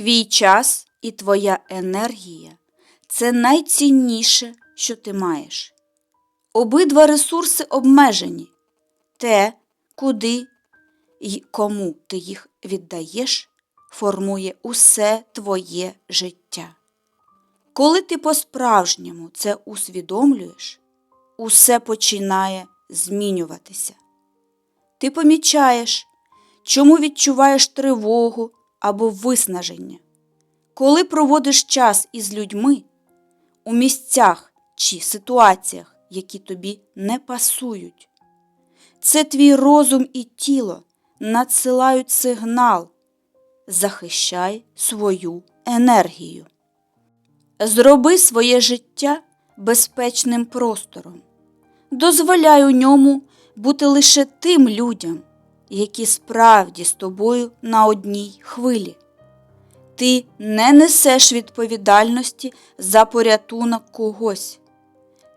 Твій час і твоя енергія це найцінніше, що ти маєш. Обидва ресурси обмежені. Те, куди і кому ти їх віддаєш, формує усе твоє життя. Коли ти по-справжньому це усвідомлюєш, усе починає змінюватися. Ти помічаєш, чому відчуваєш тривогу або виснаження. Коли проводиш час із людьми у місцях чи ситуаціях, які тобі не пасують, це твій розум і тіло надсилають сигнал захищай свою енергію. Зроби своє життя безпечним простором. Дозволяй у ньому бути лише тим людям, які справді з тобою на одній хвилі. Ти не несеш відповідальності за порятунок когось.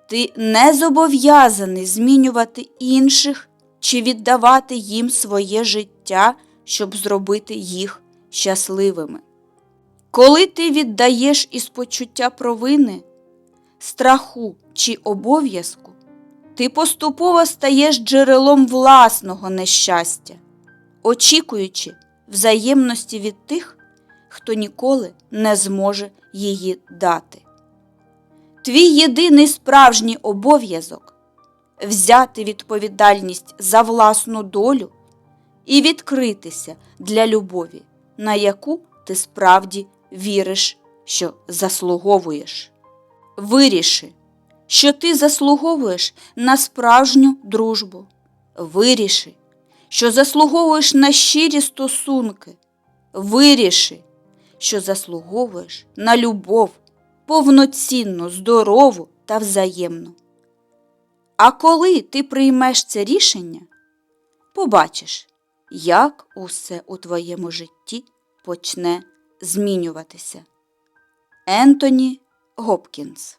Ти не зобов'язаний змінювати інших чи віддавати їм своє життя, щоб зробити їх щасливими. Коли ти віддаєш із почуття провини, страху чи обов'язку, ти поступово стаєш джерелом власного нещастя, очікуючи взаємності від тих, хто ніколи не зможе її дати. Твій єдиний справжній обов'язок взяти відповідальність за власну долю і відкритися для любові, на яку ти справді віриш, що заслуговуєш. Виріши, що ти заслуговуєш на справжню дружбу. Виріши, що заслуговуєш на щирі стосунки. Виріши, що заслуговуєш на любов, повноцінну, здорову та взаємну. А коли ти приймеш це рішення, побачиш, як усе у твоєму житті почне змінюватися. Ентоні Гопкінс